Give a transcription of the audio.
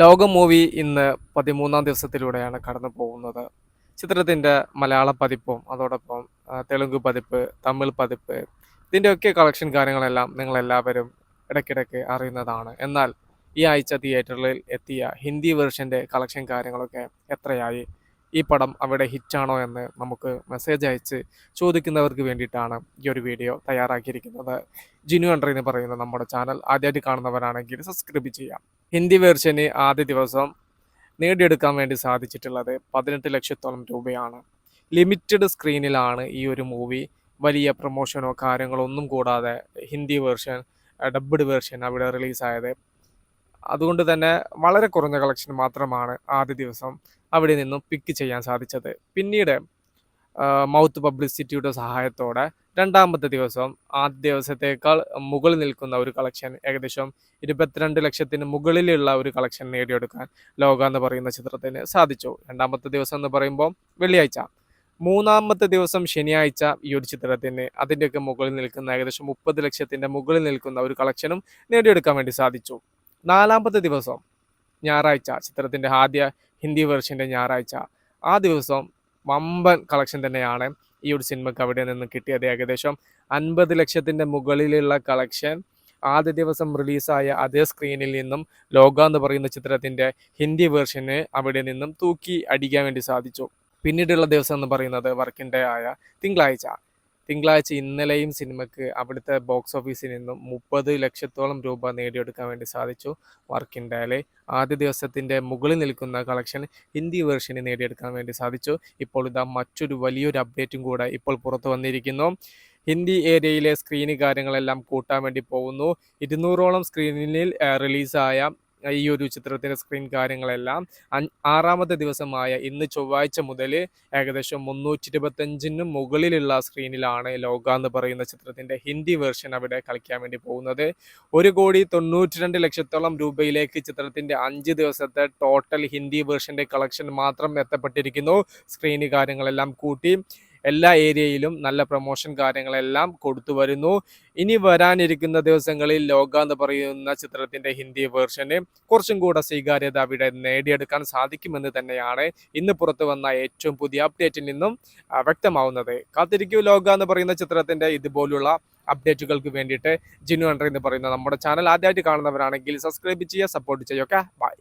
ലോക മൂവി ഇന്ന് പതിമൂന്നാം ദിവസത്തിലൂടെയാണ് കടന്നു പോകുന്നത്. ചിത്രത്തിന്റെ മലയാള പതിപ്പും അതോടൊപ്പം തെലുങ്ക് പതിപ്പ് തമിഴ് പതിപ്പ് ഇതിന്റെയൊക്കെ കളക്ഷൻ കാര്യങ്ങളെല്ലാം നിങ്ങളെല്ലാവരും ഇടയ്ക്കിടയ്ക്ക് അറിയുന്നതാണ്. എന്നാൽ ഈ ആഴ്ച തിയേറ്ററിൽ എത്തിയ ഹിന്ദി വേർഷന്റെ കളക്ഷൻ കാര്യങ്ങളൊക്കെ എത്രയായി? ഈ പടം അവിടെ ഹിറ്റാണോ എന്ന് നമുക്ക് മെസ്സേജ് അയച്ച് ചോദിക്കുന്നവർക്ക് വേണ്ടിയിട്ടാണ് ഈ ഒരു വീഡിയോ തയ്യാറാക്കിയിരിക്കുന്നത്. ജിനു അണ്ടർ എന്ന് പറയുന്ന നമ്മുടെ ചാനൽ ആദ്യമായിട്ട് കാണുന്നവരാണെങ്കിൽ സബ്സ്ക്രൈബ് ചെയ്യാം. ഹിന്ദി വേർഷന് ആദ്യ ദിവസം നേടിയെടുക്കാൻ വേണ്ടി സാധിച്ചിട്ടുള്ളത് പതിനെട്ട് ലക്ഷത്തോളം രൂപയാണ്. ലിമിറ്റഡ് സ്ക്രീനിലാണ് ഈ ഒരു മൂവി വലിയ പ്രൊമോഷനോ കാര്യങ്ങളോ ഒന്നും കൂടാതെ ഹിന്ദി വേർഷൻ ഡബ്ഡ് വേർഷൻ അവിടെ റിലീസായത് അതുകൊണ്ട് തന്നെ വളരെ കുറഞ്ഞ കളക്ഷൻ മാത്രമാണ് ആദ്യ ദിവസം അവിടെ നിന്നും പിക്ക് ചെയ്യാൻ സാധിച്ചത്. പിന്നീട് മൗത്ത് പബ്ലിസിറ്റിയുടെ സഹായത്തോടെ രണ്ടാമത്തെ ദിവസം ആദ്യ ദിവസത്തേക്കാൾ മുകളിൽ നിൽക്കുന്ന ഒരു കളക്ഷൻ ഏകദേശം ഇരുപത്തിരണ്ട് ലക്ഷത്തിന് മുകളിലുള്ള ഒരു കളക്ഷൻ നേടിയെടുക്കാൻ ലോക എന്ന് പറയുന്ന ചിത്രത്തിന് സാധിച്ചു. രണ്ടാമത്തെ ദിവസം എന്ന് പറയുമ്പോൾ വെള്ളിയാഴ്ച. മൂന്നാമത്തെ ദിവസം ശനിയാഴ്ച ഈ ഒരു ചിത്രത്തിന് അതിന്റെയൊക്കെ മുകളിൽ നിൽക്കുന്ന ഏകദേശം മുപ്പത് ലക്ഷത്തിന്റെ മുകളിൽ നിൽക്കുന്ന ഒരു കളക്ഷനും നേടിയെടുക്കാൻ വേണ്ടി സാധിച്ചു. നാലാമത്തെ ദിവസം ഞായറാഴ്ച ചിത്രത്തിന്റെ ആദ്യ ഹിന്ദി വേർഷന്റെ ഞായറാഴ്ച. ആ ദിവസം വമ്പൻ കളക്ഷൻ തന്നെയാണ്. ഈ ഒരു സിനിമയ്ക്ക് അവിടെ നിന്ന് കിട്ടിയത് ഏകദേശം അൻപത് ലക്ഷത്തിന്റെ മുകളിലുള്ള കളക്ഷൻ ആദ്യ ദിവസം റിലീസായ അതേ സ്ക്രീനിൽ നിന്നും ലോക എന്ന് പറയുന്ന ചിത്രത്തിന്റെ ഹിന്ദി വേർഷന് അവിടെ നിന്നും തൂക്കി അടിക്കാൻ വേണ്ടി സാധിച്ചു. പിന്നീടുള്ള ദിവസം എന്ന് പറയുന്നത് വർക്കിംഗ് ഡേ ആയ തിങ്കളാഴ്ച. തിങ്കളാഴ്ച ഇന്നലെയും സിനിമയ്ക്ക് അവിടുത്തെ ബോക്സ് ഓഫീസിൽ നിന്നും മുപ്പത് ലക്ഷത്തോളം രൂപ നേടിയെടുക്കാൻ വേണ്ടി സാധിച്ചു. വർക്കിംഗ് ആദ്യ ദിവസത്തിന്റെ മുകളിൽ നിൽക്കുന്ന കളക്ഷൻ ഹിന്ദി വേർഷന് നേടിയെടുക്കാൻ വേണ്ടി സാധിച്ചു. ഇപ്പോൾ ഇതാ മറ്റൊരു വലിയൊരു അപ്ഡേറ്റും കൂടെ ഇപ്പോൾ പുറത്തു വന്നിരിക്കുന്നു. ഹിന്ദി ഏരിയയിലെ സ്ക്രീന് കാര്യങ്ങളെല്ലാം കൂട്ടാൻ വേണ്ടി പോകുന്നു. ഇരുന്നൂറോളം സ്ക്രീനിൽ റിലീസായ ഈ ഒരു ചിത്രത്തിന്റെ സ്ക്രീൻ കാര്യങ്ങളെല്ലാം. ആറാമത്തെ ദിവസമായ ഇന്ന് ചൊവ്വാഴ്ച മുതൽ ഏകദേശം മുന്നൂറ്റി ഇരുപത്തഞ്ചിന് മുകളിലുള്ള സ്ക്രീനിലാണ് ലോക എന്ന് പറയുന്ന ചിത്രത്തിന്റെ ഹിന്ദി വേർഷൻ അവിടെ കളിക്കാൻ വേണ്ടി പോകുന്നത്. ഒരു കോടി തൊണ്ണൂറ്റി രണ്ട് ലക്ഷത്തോളം രൂപയിലേക്ക് ചിത്രത്തിന്റെ അഞ്ച് ദിവസത്തെ ടോട്ടൽ ഹിന്ദി വേർഷന്റെ കളക്ഷൻ മാത്രം എത്തപ്പെട്ടിരിക്കുന്നു. സ്ക്രീന് കാര്യങ്ങളെല്ലാം കൂട്ടി. എല്ലാ ഏരിയയിലും നല്ല പ്രൊമോഷൻ കാര്യങ്ങളെല്ലാം കൊടുത്തു വരുന്നു. ഇനി വരാനിരിക്കുന്ന ദിവസങ്ങളിൽ ലോക എന്ന് പറയുന്ന ചിത്രത്തിന്റെ ഹിന്ദി വേർഷന് കുറച്ചും കൂടെ സ്വീകാര്യത അവിടെ നേടിയെടുക്കാൻ സാധിക്കുമെന്ന് തന്നെയാണ് ഇന്ന് പുറത്തു വന്ന ഏറ്റവും പുതിയ അപ്ഡേറ്റിൽ നിന്നും വ്യക്തമാവുന്നത്. കാത്തിരിക്കൂ ലോക എന്ന് പറയുന്ന ചിത്രത്തിന്റെ ഇതുപോലുള്ള അപ്ഡേറ്റുകൾക്ക് വേണ്ടിയിട്ട് ജിനു അണ്ടർ എന്ന് പറയുന്ന നമ്മുടെ ചാനൽ ആദ്യമായിട്ട് കാണുന്നവരാണെങ്കിൽ സബ്സ്ക്രൈബ് ചെയ്യുക സപ്പോർട്ട് ചെയ്യുക ബൈ